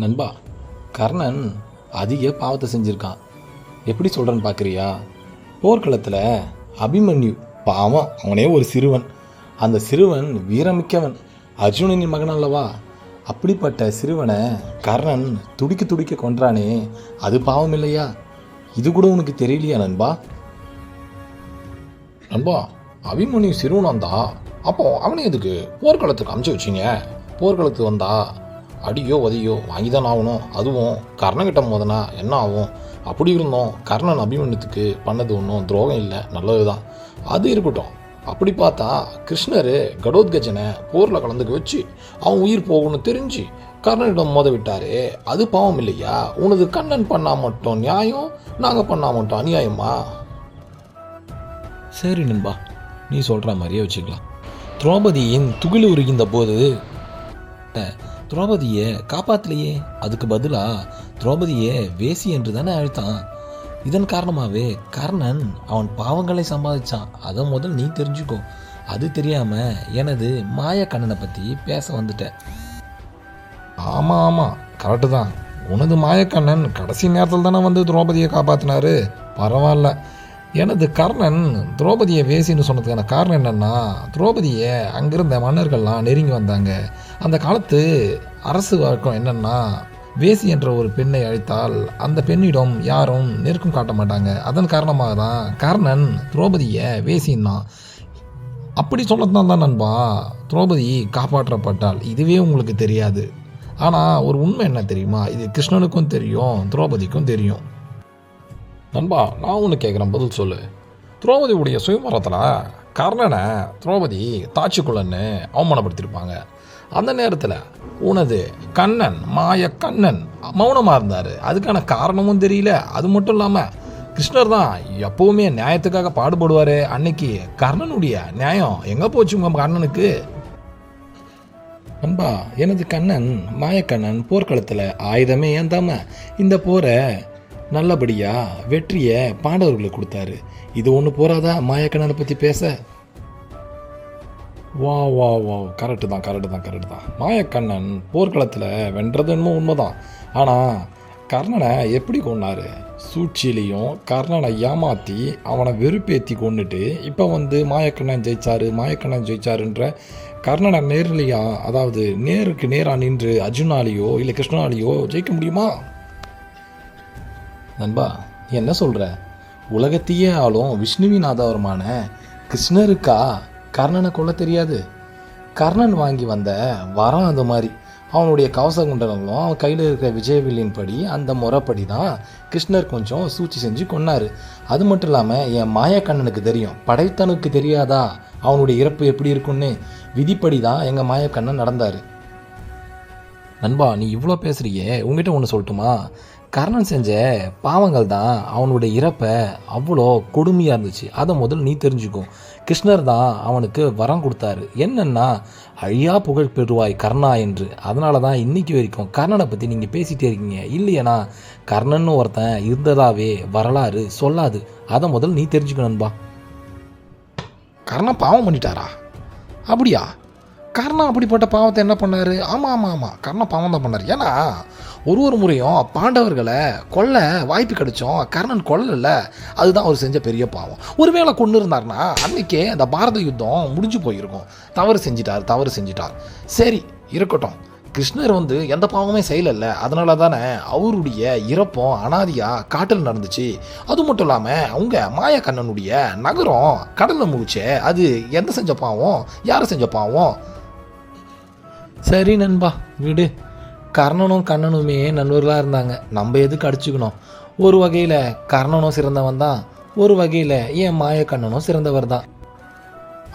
நண்பா கர்ணன் அதிக பாவத்தை செஞ்சுருக்கான். எப்படி சொல்கிறேன்னு பார்க்குறியா போர்க்களத்தில் அபிமன்யு பாவம் அவனே ஒரு சிறுவன். அந்த சிறுவன் வீரமிக்கவன் அர்ஜுனனின் மகன் அல்லவா? அப்படிப்பட்ட சிறுவனை கர்ணன் துடிக்க துடிக்க கொன்றானே அது பாவம் இல்லையா? இது கூட உனக்கு தெரியலையா நண்பா? நண்பா அபிமன்யு சிறுவன் வந்தா அப்போ அவனை எதுக்கு போர்க்களத்துக்கு அமுச்சு வச்சிங்க? போர்க்களத்துக்கு வந்தா அடியோ உதையோ வாங்கி தான் ஆகணும். அதுவும் கர்ணன்கிட்ட மோதனா என்ன ஆகும்? அப்படி இருந்தோம். கர்ணன் அபிமன்யத்துக்கு பண்ணது ஒன்றும் துரோகம் இல்லை. நல்லது தான் அது இருக்கட்டும். அப்படி பார்த்தா கிருஷ்ணர் கடோத்கஜனை போரில் கலந்துக்க வச்சு அவன் உயிர் போகணும்னு தெரிஞ்சு கர்ணனிடம் மோத விட்டாரே. அது பாவம் இல்லையா? உனது கண்ணன் பண்ணா மட்டும் நியாயம் நாங்கள் பண்ணா மட்டும் அநியாயமா? சரி நண்பா நீ சொல்கிற மாதிரியே வச்சுக்கலாம். திரௌபதியின் துகில் உருகின்ற போது திரௌபதியை காப்பாத்தலையே? அதுக்கு பதிலாக திரௌபதியை வேசி என்று தானே அழைத்தான். இதன் காரணமாகவே கர்ணன் அவன் பாவங்களை சம்பாதிச்சான். அதை முதல் நீ தெரிஞ்சுக்கோ. அது தெரியாமல் எனது மாய கண்ணனை பற்றி பேச வந்துட்டேன் ஆமாம் ஆமாம் கரெக்டு தான். உனது மாயக்கண்ணன் கடைசி நேரத்தில் தானே வந்து திரௌபதியை காப்பாற்றினாரு பரவாயில்ல. எனது கர்ணன் திரௌபதியை வேசின்னு சொன்னதுக்கான காரணம் என்னென்னா திரௌபதியை அங்கிருந்த மன்னர்கள்லாம் நெருங்கி வந்தாங்க. அந்த காலத்து அரசு வழக்கம் என்னென்னா வேசி என்ற ஒரு பெண்ணை அழைத்தால் அந்த பெண்ணிடம் யாரும் நெருக்கம் காட்ட மாட்டாங்க. அதன் காரணமாக தான் கர்ணன் திரௌபதியை வேசின்னான் அப்படி சொல்லத்தான் தான் நண்பா திரௌபதி காப்பாற்றப்பட்டால் இதுவே உங்களுக்கு தெரியாது. ஆனால் ஒரு உண்மை என்ன தெரியுமா? இது கிருஷ்ணனுக்கும் தெரியும் திரௌபதிக்கும் தெரியும். நண்பா நான் ஒன்று கேட்குறேன் பதில் சொல்லு. திரௌபதியுடைய சுயமரத்தில் கர்ணனை திரௌபதி தாட்சிக்குள்ளன்னு அவமானப்படுத்தியிருப்பாங்க அந்த நேரத்தில் உனது கண்ணன் மாய கண்ணன் மௌனமாக இருந்தார். அதுக்கான காரணமும் தெரியல. அது மட்டும் இல்லாமல் கிருஷ்ணர் தான் எப்பவுமே நியாயத்துக்காக பாடுபடுவார். அன்னைக்கு கர்ணனுடைய நியாயம் எங்கே போச்சு உங்கள் கண்ணனுக்கு? அன்பா எனது கண்ணன் மாயக்கண்ணன் போர்க்களத்தில் ஆயுதமே ஏந்தாம இந்த போரை நல்லபடியாக வெற்றியை பாண்டவர்களுக்கு கொடுத்தாரு. இது ஒன்று போறாதா? மாயக்கண்ணனை பற்றி பேச. வா வா வா கரெக்டு தான் கரெக்டு தான் கரெக்டு தான். மாயக்கண்ணன் போர்க்களத்தில் வென்றது என்னமோ உண்மைதான். ஆனால் கர்ணனை எப்படி கொன்னாரு? சூழ்ச்சியிலையும் கர்ணனை ஏமாற்றி அவனை வெறுப்பேற்றி கொண்டுட்டு இப்போ வந்து மாயக்கண்ணன் ஜெயிச்சாரு மாயக்கண்ணன் ஜெயிச்சாருன்ற கர்ணனை நேர்லையா அதாவது நேருக்கு நேராக நின்று அர்ஜுனாலேயோ இல்லை கிருஷ்ணனாலேயோ ஜெயிக்க முடியுமா? நண்பா என்ன சொல்கிற உலகத்தையே ஆளும் விஷ்ணுவின் ஆதாரமான கிருஷ்ணருக்கா? கர்ணனை கொல்ல தெரியாது. கர்ணன் வாங்கி வந்த வரம் அது மாதிரி. அவனுடைய கவச குண்டலங்களும் அவன் கையில் இருக்கிற விஜயவில்லின் படி அந்த முறைப்படி தான் கிருஷ்ணர் கொஞ்சம் சூழ்ச்சி செஞ்சு கொன்னார். அது மட்டும் இல்லாமல் என் மாயக்கண்ணனுக்கு தெரியும். படைத்தனுக்கு தெரியாதா? அவனுடைய இறப்பு எப்படி இருக்குன்னு விதிப்படி தான் எங்கள் மாயக்கண்ணன் நடந்தார். நண்பா நீ இவ்வளோ பேசுகிறியே உங்ககிட்ட ஒன்று சொல்லட்டுமா? கர்ணன் செஞ்ச பாவங்கள் தான் அவனுடைய இறப்பை அவ்வளோ கொடுமையாக இருந்துச்சு. அதை முதல் நீ தெரிஞ்சுக்கும் கிருஷ்ணர் தான் அவனுக்கு வரம் கொடுத்தாரு. என்னன்னா அழியா புகழ் பெறுவாய் கர்ணா என்று. அதனால தான் இன்னைக்கு வரைக்கும் கர்ணனை பற்றி நீங்கள் பேசிகிட்டே இருக்கீங்க. இல்லையனா கர்ணன்னு ஒருத்தன் இருந்ததாவே வரலாறு சொல்லாது. அதை முதல் நீ தெரிஞ்சுக்கணும் நண்பா. கர்ணன் பாவம் பண்ணிட்டாரா? அப்படியா? கர்ணன் அப்படிப்பட்ட பாவத்தை என்ன பண்ணார்? ஆமாம் ஆமாம் ஆமாம் கர்ணன் பாவம் தான் பண்ணார். ஏன்னா ஒரு ஒரு முறையும் பாண்டவர்களை கொல்ல வாய்ப்பு கிடைச்சோம் கர்ணன் கொல்லல. அதுதான் அவர் செஞ்ச பெரிய பாவம். ஒருவேளை கொண்டு இருந்தார்னா அன்றைக்கே அந்த பாரத யுத்தம் முடிஞ்சு போயிருக்கும். தவறு செஞ்சிட்டார் தவறு செஞ்சிட்டார். சரி இருக்கட்டும். கிருஷ்ணர் வந்து எந்த பாவமே செய்யலைல்ல. அதனால தானே அவருடைய இறப்பும் அனாதியாக காட்டில் நடந்துச்சு. அது மட்டும் இல்லாமல் அவங்க மாயக்கண்ணனுடைய நகரம் கடலில் முழிச்சே அது எந்த செஞ்ச பாவம்? யாரை செஞ்ச பாவம்? சரி நண்பா விடு. கர்ணனும் கண்ணனுமே நண்பர்களாக இருந்தாங்க. நம்ம எதுக்கு அடிச்சுக்கணும்? ஒரு வகையில் கர்ணனும் சிறந்தவன் தான் ஒரு வகையில் ஏன் மாயக்கண்ணனும் சிறந்தவர் தான்.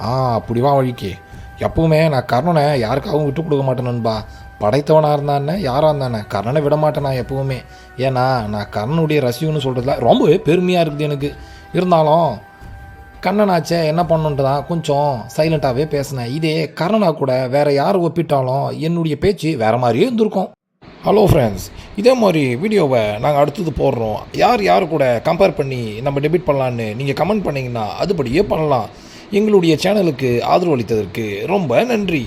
ஆ அப்படிவா வழிக்கு. எப்பவுமே நான் கர்ணனை யாருக்காகவும் விட்டு கொடுக்க மாட்டேன் நண்பா. படைத்தவனாக இருந்தானே யாராக இருந்தானே கர்ணனை விட மாட்டேன் நான் எப்பவுமே. ஏன்னா நான் கர்ணனுடைய ரசிகன்னு சொல்கிறதுல ரொம்பவே பெருமையாக இருக்குது எனக்கு. இருந்தாலும் கண்ணனாச்சே என்ன பண்ணுன்ட்டு தான் கொஞ்சம் சைலண்ட்டாகவே பேசினேன். இதே கர்ணனா கூட வேறு யார் ஒப்பிட்டாலும் என்னுடைய பேச்சு வேறு மாதிரியே இருந்திருக்கும். ஹலோ ஃப்ரெண்ட்ஸ் இதே மாதிரி வீடியோவை நாங்கள் அடுத்தது போடுறோம். யார் யார் கூட கம்பேர் பண்ணி நம்ம டெபிட் பண்ணலான்னு நீங்கள் கமெண்ட் பண்ணிங்கன்னா அதுபடியே பண்ணலாம். எங்களுடைய சேனலுக்கு ஆதரவு அளித்ததற்கு ரொம்ப நன்றி.